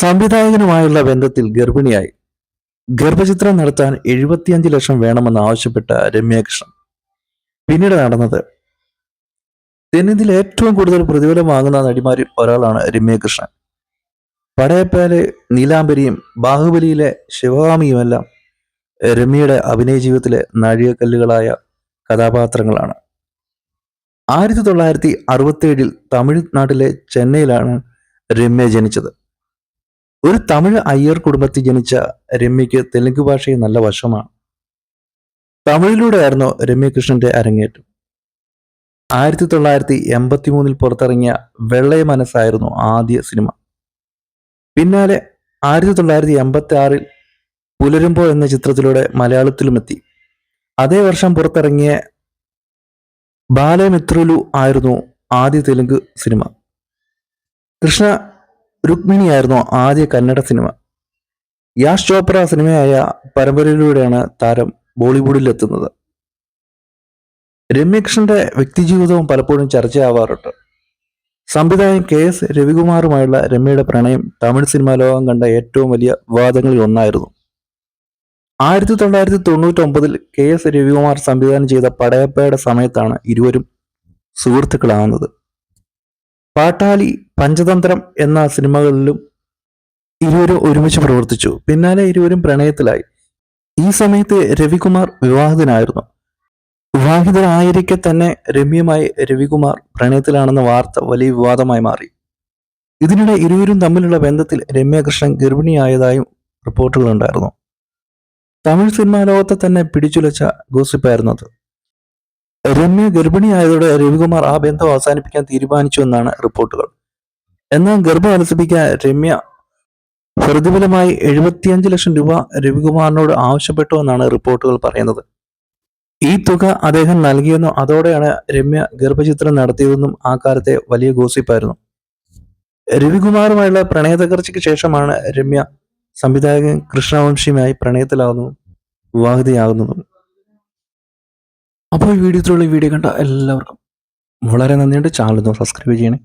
സംവിധായകനുമായുള്ള ബന്ധത്തിൽ ഗർഭിണിയായി. ഗർഭചിത്രം നടത്താൻ എഴുപത്തിയഞ്ച് ലക്ഷം വേണമെന്ന് ആവശ്യപ്പെട്ട രമ്യകൃഷ്ണൻ. പിന്നീട് നടന്നത് തെന്നിന്ത്യയിൽ ഏറ്റവും കൂടുതൽ പ്രതിഫലം വാങ്ങുന്ന നടിമാരിൽ ഒരാളാണ് രമ്യകൃഷ്ണൻ. പടയപ്പയിലെ നീലാംബരിയും ബാഹുബലിയിലെ ശിവകാമിയുമെല്ലാം രമ്യയുടെ അഭിനയ ജീവിതത്തിലെ നാഴികക്കല്ലുകളായ കഥാപാത്രങ്ങളാണ്. ആയിരത്തി തൊള്ളായിരത്തി അറുപത്തി ഏഴിൽ തമിഴ്നാട്ടിലെ ചെന്നൈയിലാണ് രമ്യ ജനിച്ചത്. ഒരു തമിഴ് അയ്യർ കുടുംബത്തിൽ ജനിച്ച രമ്യയ്ക്ക് തെലുങ്ക് ഭാഷയെ നല്ല വശമാണ്. തമിഴിലൂടെയായിരുന്നു രമ്യകൃഷ്ണന്റെ അരങ്ങേറ്റം. ആയിരത്തി തൊള്ളായിരത്തി എൺപത്തി മൂന്നിൽ പുറത്തിറങ്ങിയ വെള്ളയ മനസ്സായിരുന്നു ആദ്യ സിനിമ. പിന്നാലെ ആയിരത്തി തൊള്ളായിരത്തി എൺപത്തി ആറിൽ പുലരുമ്പോ എന്ന ചിത്രത്തിലൂടെ മലയാളത്തിലുമെത്തി. അതേ വർഷം പുറത്തിറങ്ങിയ ബാലമിത്രുലു ആയിരുന്നു ആദ്യ തെലുങ്ക് സിനിമ. കൃഷ്ണ രുക്മിണിയായിരുന്നു ആദ്യ കന്നഡ സിനിമ. യാഷ് ചോപ്ര സിനിമയായ പരമ്പരയിലൂടെയാണ് താരം ബോളിവുഡിൽ എത്തുന്നത് രമ്യകൃഷ്ണന്റെ വ്യക്തിജീവിതവും പലപ്പോഴും ചർച്ചയാവാറുണ്ട്. സംവിധായകൻ കെ എസ് രവികുമാറുമായുള്ള രമ്യയുടെ പ്രണയം തമിഴ് സിനിമാ ലോകം കണ്ട ഏറ്റവും വലിയ വിവാദങ്ങളിൽ ഒന്നായിരുന്നു. ആയിരത്തി തൊള്ളായിരത്തി തൊണ്ണൂറ്റി ഒമ്പതിൽ കെ എസ് രവികുമാർ സംവിധാനം ചെയ്ത പടയപ്പയുടെ സമയത്താണ് ഇരുവരും സുഹൃത്തുക്കളാവുന്നത്. പാട്ടാളി പഞ്ചതന്ത്രം എന്ന സിനിമകളിലും ഇരുവരും ഒരുമിച്ച് പ്രവർത്തിച്ചു. പിന്നാലെ ഇരുവരും പ്രണയത്തിലായി. ഈ സമയത്ത് രവികുമാർ വിവാഹിതനായിരുന്നു. വിവാഹിതനായിരിക്കെ തന്നെ രമ്യമായി രവികുമാർ പ്രണയത്തിലാണെന്ന വാർത്ത വലിയ വിവാദമായി മാറി. ഇതിനിടെ ഇരുവരും തമ്മിലുള്ള ബന്ധത്തിൽ രമ്യകൃഷ്ണൻ ഗർഭിണിയായതായും റിപ്പോർട്ടുകളുണ്ടായിരുന്നു. തമിഴ് സിനിമാ ലോകത്തെ തന്നെ പിടിച്ചുലച്ച ഗോസിപ്പായിരുന്നു അത്. രമ്യ ഗർഭിണിയായതോടെ രവികുമാർ ആ ബന്ധം അവസാനിപ്പിക്കാൻ തീരുമാനിച്ചു എന്നാണ് റിപ്പോർട്ടുകൾ. എന്നാൽ ഗർഭം അലസിപ്പിക്കാൻ രമ്യ പ്രതിഫലമായി എഴുപത്തിയഞ്ച് ലക്ഷം രൂപ രവികുമാറിനോട് ആവശ്യപ്പെട്ടു എന്നാണ് റിപ്പോർട്ടുകൾ പറയുന്നത്. ഈ തുക അദ്ദേഹം നൽകിയെന്നും അതോടെയാണ് രമ്യ ഗർഭചിത്രം നടത്തിയതെന്നും ആ കാലത്തെ വലിയ ഗോസിപ്പായിരുന്നു. രവികുമാറുമായുള്ള പ്രണയതകർച്ചയ്ക്ക് ശേഷമാണ് രമ്യ സംവിധായകൻ കൃഷ്ണവംശിയുമായി പ്രണയത്തിലാകുന്നതും വിവാഹിതയാകുന്നതും. അപ്പോൾ ഈ വീഡിയോത്തിലുള്ള ഈ വീഡിയോ കണ്ട എല്ലാവർക്കും വളരെ നന്ദിയുണ്ട്. ചാനൽ ഒന്ന് സബ്സ്ക്രൈബ് ചെയ്യണേ.